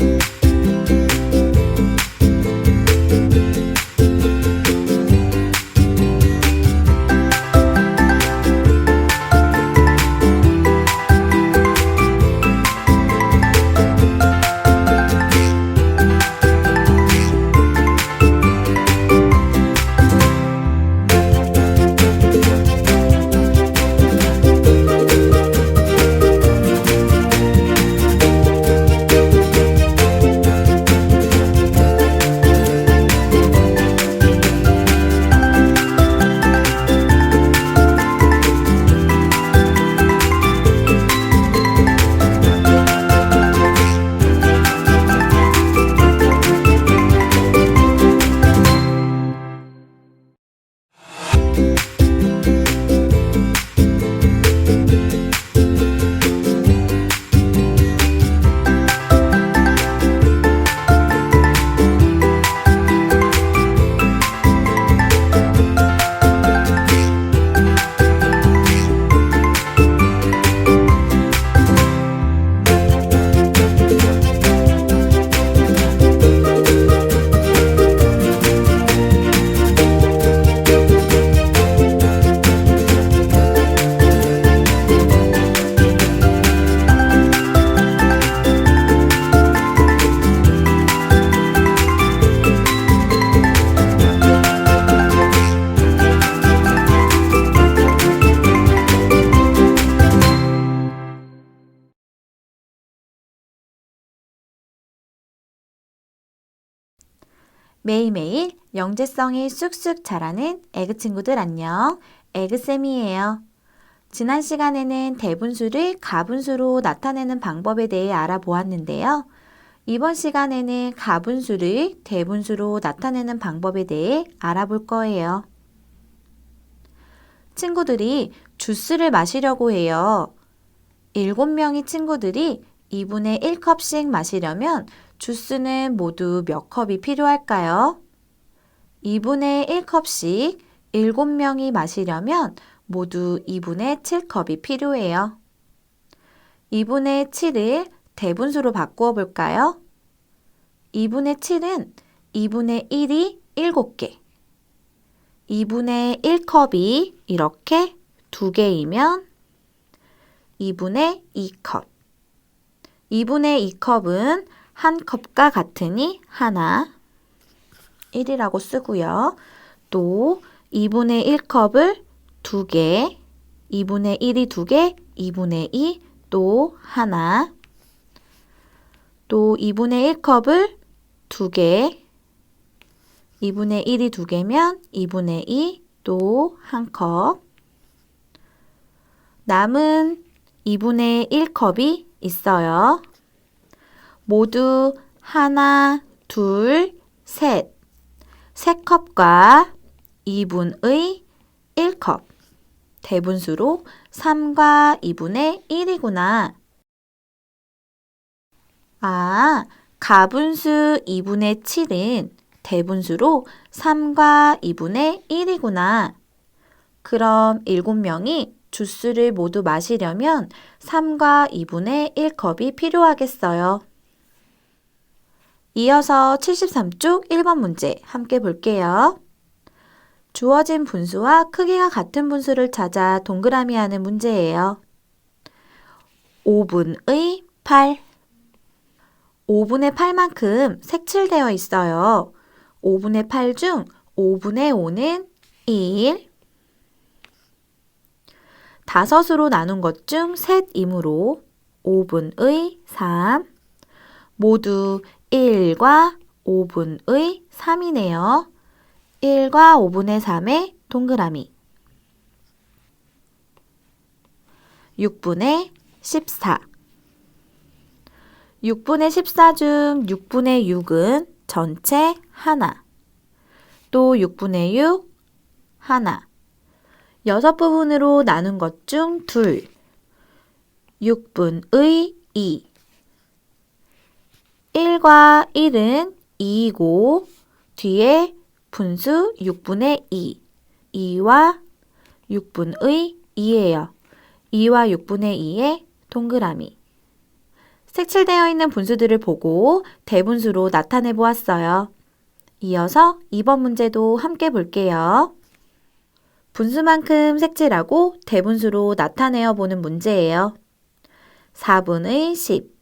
you 매일매일 영재성이 쑥쑥 자라는 에그 친구들 안녕. 에그쌤이에요. 지난 시간에는 대분수를 가분수로 나타내는 방법에 대해 알아보았는데요. 이번 시간에는 가분수를 대분수로 나타내는 방법에 대해 알아볼 거예요. 친구들이 주스를 마시려고 해요. 7명의 친구들이 2분의 1컵씩 마시려면 주스는 모두 몇 컵이 필요할까요? 2분의 1컵씩 7명이 마시려면 모두 2분의 7컵이 필요해요. 2분의 7을 대분수로 바꾸어 볼까요? 2분의 7은 2분의 1이 7개, 2분의 1컵이 이렇게 2개이면 2분의 2컵. 2분의 2컵은 한 컵과 같으니 하나 1이라고 쓰고요. 또 2분의 1컵을 2개, 2분의 1이 2개, 2분의 2 또 하나 또 2분의 1컵을 2개, 2분의 1이 2개면 2분의 2 또 한 컵. 남은 2분의 1컵이 있어요. 모두 하나, 둘, 셋. 세 컵과 2분의 1컵. 대분수로 3과 2분의 1이구나. 아, 가분수 2분의 7은 대분수로 3과 2분의 1이구나. 그럼 7명이 주스를 모두 마시려면 3과 2분의 1컵이 필요하겠어요. 이어서 73쪽 1번 문제 함께 볼게요. 주어진 분수와 크기가 같은 분수를 찾아 동그라미 하는 문제예요. 5분의 8 5분의 8만큼 색칠되어 있어요. 5분의 8 중 5분의 5는 1 다섯으로 나눈 것 중 셋이므로 5분의 3 모두 1과 5분의 3이네요. 1과 5분의 3의 동그라미. 6분의 14 6분의 14 중 6분의 6은 전체 하나. 또 6분의 6 하나. 여섯 부분으로 나눈 것 중 둘. 6분의 2 1과 1은 2이고 뒤에 분수 6분의 2, 2와 6분의 2예요. 2와 6분의 2의 동그라미. 색칠되어 있는 분수들을 보고 대분수로 나타내 보았어요. 이어서 2번 문제도 함께 볼게요. 분수만큼 색칠하고 대분수로 나타내어 보는 문제예요. 4분의 10.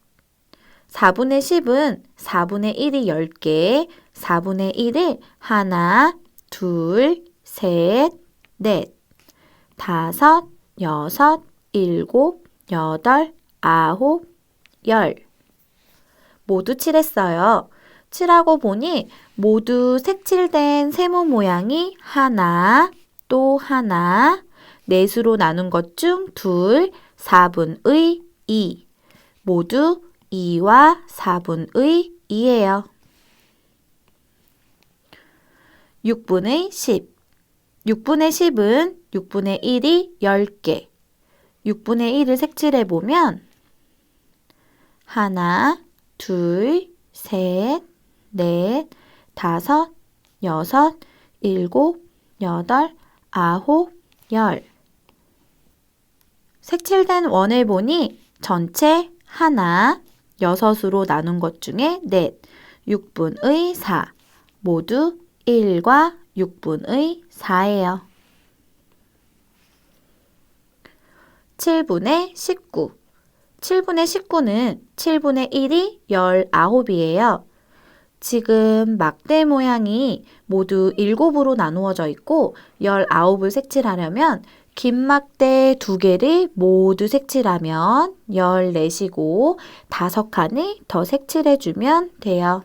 4분의 10은 4분의 1이 10개, 4분의 1을 하나, 둘, 셋, 넷, 다섯, 여섯, 일곱, 여덟, 아홉, 열. 모두 칠했어요. 칠하고 보니 모두 색칠된 세모 모양이 하나, 또 하나, 넷으로 나눈 것 중 둘, 4분의 2. 모두 2와 4분의 2예요. 6분의 10. 6분의 10은 6분의 1이 10개. 6분의 1을 색칠해 보면 하나, 둘, 셋, 넷, 다섯, 여섯, 일곱, 여덟, 아홉, 열. 색칠된 원을 보니 전체 하나, 여섯으로 나눈 것 중에 넷, 6분의 4. 모두 1과 6분의 4예요. 7분의 19. 7분의 19는 7분의 1이 19이에요. 지금 막대 모양이 모두 7으로 나누어져 있고 19을 색칠하려면 긴 막대 두 개를 모두 색칠하면 14이고 5칸을 더 색칠해 주면 돼요.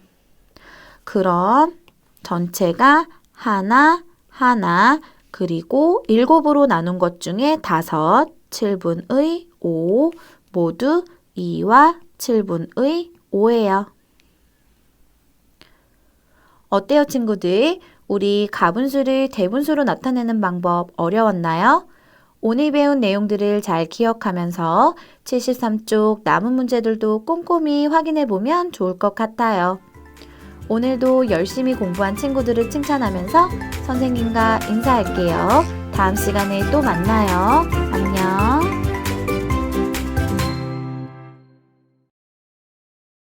그럼 전체가 하나, 하나, 그리고 7으로 나눈 것 중에 5, 7분의 5, 모두 2와 7분의 5예요. 어때요, 친구들? 우리 가분수를 대분수로 나타내는 방법 어려웠나요? 오늘 배운 내용들을 잘 기억하면서 73쪽 남은 문제들도 꼼꼼히 확인해 보면 좋을 것 같아요. 오늘도 열심히 공부한 친구들을 칭찬하면서 선생님과 인사할게요. 다음 시간에 또 만나요. 안녕.